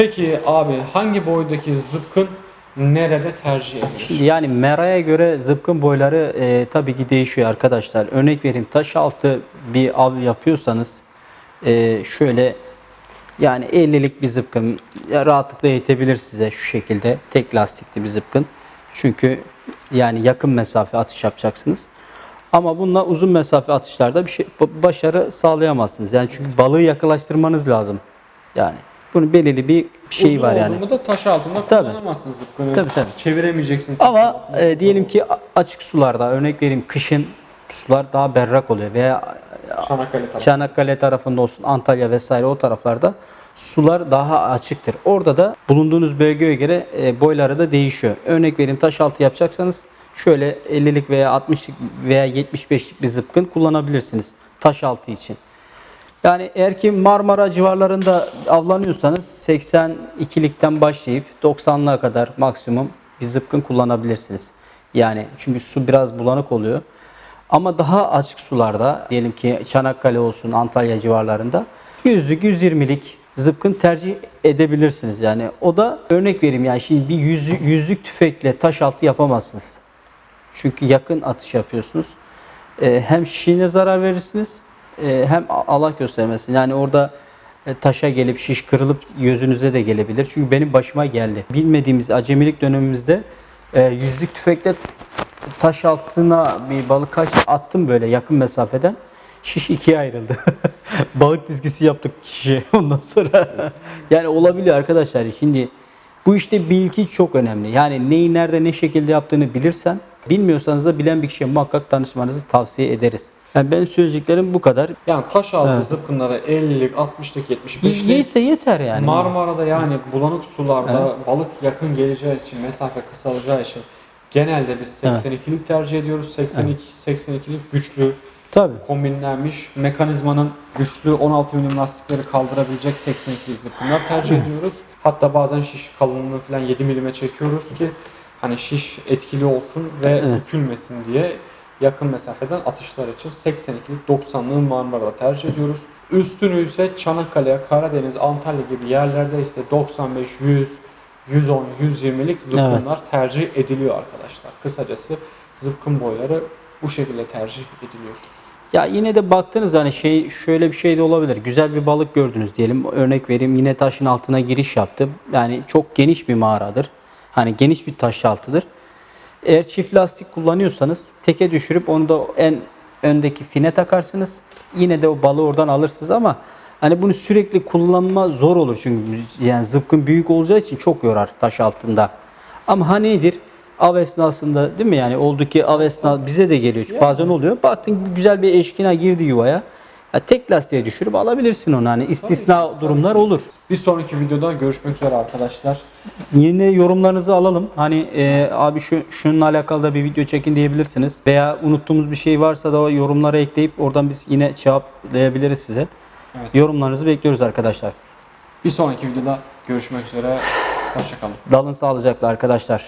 Peki abi hangi boydaki zıpkın nerede tercih edilir? Şimdi yani meraya göre zıpkın boyları e, tabii ki değişiyor arkadaşlar. Örnek vereyim taş altı bir av yapıyorsanız e, şöyle yani 50'lik bir zıpkın rahatlıkla yetebilir size şu şekilde tek lastikli bir zıpkın. Çünkü yani yakın mesafe atış yapacaksınız. Ama bununla uzun mesafe atışlarda bir şey ba- başarı sağlayamazsınız. Yani çünkü balığı yaklaştırmanız lazım. Yani bunun belirli bir şey Uzun var yani. mu da taş altında Tabii. kullanamazsın zıpkını. Tabii, tabii. Çeviremeyeceksin. Ama e, diyelim ki açık sularda örnek vereyim kışın sular daha berrak oluyor veya Çanakkale tarafı. Çanakkale tarafında olsun Antalya vesaire o taraflarda sular daha açıktır. Orada da bulunduğunuz bölgeye göre e, boyları da değişiyor. Örnek vereyim taş altı yapacaksanız şöyle 50'lik veya 60'lık veya 75'lik bir zıpkın kullanabilirsiniz taş altı için. Yani eğer ki Marmara civarlarında avlanıyorsanız 82'likten başlayıp 90'lığa kadar maksimum bir zıpkın kullanabilirsiniz. Yani çünkü su biraz bulanık oluyor. Ama daha açık sularda diyelim ki Çanakkale olsun Antalya civarlarında 100'lük 120'lik zıpkın tercih edebilirsiniz. Yani o da örnek vereyim yani şimdi bir yüzlük, yüzlük tüfekle taş altı yapamazsınız. Çünkü yakın atış yapıyorsunuz. Ee, hem şişine zarar verirsiniz e, hem Allah göstermesin. Yani orada e, taşa gelip şiş kırılıp gözünüze de gelebilir. Çünkü benim başıma geldi. Bilmediğimiz acemilik dönemimizde e, yüzlük tüfekle taş altına bir balık kaç attım böyle yakın mesafeden. Şiş ikiye ayrıldı. balık dizgisi yaptık kişi ondan sonra. yani olabiliyor arkadaşlar. Şimdi bu işte bilgi çok önemli. Yani neyi nerede ne şekilde yaptığını bilirsen, bilmiyorsanız da bilen bir kişiye muhakkak danışmanızı tavsiye ederiz. Yani benim söyleyeceklerim bu kadar. Yani taş altı Evet. zıpkınlara 50'lik, 60'lık, 75'lik Yeter, yeter yani. Marmara'da yani bulanık sularda balık yakın geleceği için, mesafe kısalacağı için genelde biz Evet. 82'lik tercih ediyoruz. 82 82'lik güçlü Tabii. kombinlenmiş mekanizmanın güçlü 16 milim lastikleri kaldırabilecek 82'lik zıpkınlar tercih ediyoruz. Hatta bazen şiş kalınlığını falan 7 milime çekiyoruz ki hani şiş etkili olsun ve Evet. bükülmesin diye yakın mesafeden atışlar için 82'lik 90'lığı Marmara'da tercih ediyoruz. Üstünü ise Çanakkale, Karadeniz, Antalya gibi yerlerde ise 95, 100, 110, 120'lik zıpkınlar tercih ediliyor arkadaşlar. Kısacası zıpkın boyları bu şekilde tercih ediliyor. Ya yine de baktınız hani şey şöyle bir şey de olabilir. Güzel bir balık gördünüz diyelim. Örnek vereyim yine taşın altına giriş yaptı. Yani çok geniş bir mağaradır. Hani geniş bir taş altıdır. Eğer çift lastik kullanıyorsanız teke düşürüp onu da en öndeki fine takarsınız. Yine de o balığı oradan alırsınız ama hani bunu sürekli kullanma zor olur çünkü yani zıpkın büyük olacağı için çok yorar taş altında. Ama ha nedir? Av esnasında değil mi yani oldu ki av esnasında bize de geliyor çünkü bazen oluyor. Baktın güzel bir eşkina girdi yuvaya. Ya tek lastiğe düşürüp alabilirsin onu hani istisna durumlar olur. Bir sonraki videoda görüşmek üzere arkadaşlar. Yine yorumlarınızı alalım. Hani e, abi şu şununla alakalı da bir video çekin diyebilirsiniz. Veya unuttuğumuz bir şey varsa da o yorumlara ekleyip oradan biz yine cevaplayabiliriz size. Evet. Yorumlarınızı bekliyoruz arkadaşlar. Bir sonraki videoda görüşmek üzere. Hoşçakalın. Dalın sağlıcakla arkadaşlar.